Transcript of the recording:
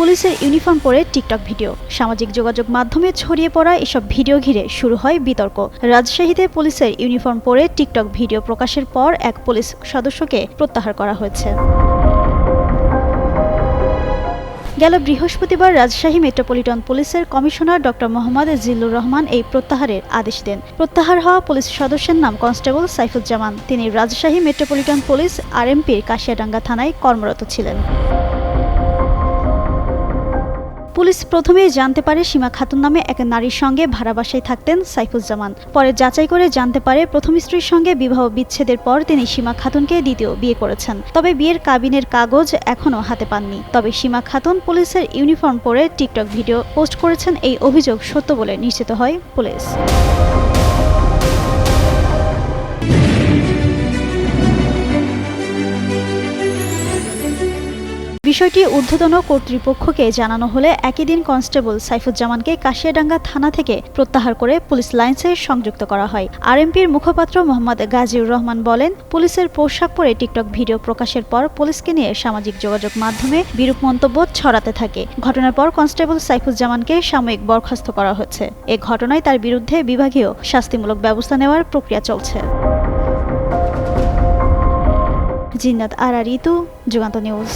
পুলিশের ইউনিফর্ম পরে TikTok video. সামাজিক যোগাযোগ মাধ্যমে ছড়িয়ে পড়া এসব ভিডিও ঘিরে শুরু হয় বিতর্ক। রাজশাহীতে পুলিশের ইউনিফর্ম পরে টিকটক ভিডিও প্রকাশের পর এক পুলিশ সদস্যকে প্রত্যাহার করা হয়েছে। গেল বৃহস্পতিবার রাজশাহী মেট্রোপলিটন পুলিশের কমিশনার ডক্টর মোহাম্মদ জিল্লুর রহমান এই প্রত্যাহারের আদেশ দেন। প্রত্যাহার হওয়া পুলিশ সদস্যের নাম কনস্টেবল সাইফুজ্জামান। তিনি রাজশাহী মেট্রোপলিটন পুলিশ আরএমপির কাশিয়াডাঙ্গা থানায় কর্মরত ছিলেন। পুলিশ প্রথমেই জানতে পারে সীমা খাতুন নামে এক নারীর সঙ্গে ভাড়া বাসায় থাকতেন সাইফুজ্জামান। পরে যাচাই করে জানতে পারে প্রথম স্ত্রীর সঙ্গে বিবাহ বিচ্ছেদের পর তিনি সীমা খাতুনকে দ্বিতীয় বিয়ে করেছেন। তবে বিয়ের কাবিনের কাগজ এখনও হাতে পাননি। তবে সীমা খাতুন পুলিশের ইউনিফর্ম পরে টিকটক ভিডিও পোস্ট করেছেন। এই অভিযোগ সত্য বলে নিশ্চিত হয় পুলিশ। বিষয়টি ঊর্ধ্বতন কর্তৃপক্ষকে জানানো হলে একই দিন কনস্টেবল সাইফুজ্জামানকে কাশিয়াডাঙ্গা থানা থেকে প্রত্যাহার করে পুলিশ লাইন্সে সংযুক্ত করা হয়। আরএমপির মুখপাত্র মোহাম্মদ গাজীউর রহমান বলেন, পুলিশের পোশাক পরে টিকটক ভিডিও প্রকাশের পর পুলিশকে নিয়ে সামাজিক যোগাযোগ মাধ্যমে বিরূপ মন্তব্য ছড়াতে থাকে। ঘটনার পর কনস্টেবল সাইফুজ্জামানকে সাময়িক বরখাস্ত করা হচ্ছে। এ ঘটনায় তার বিরুদ্ধে বিভাগীয় শাস্তিমূলক ব্যবস্থা নেওয়ার প্রক্রিয়া চলছে। জিন্নাত আরা ঋতু যুগান্ত নিউজ।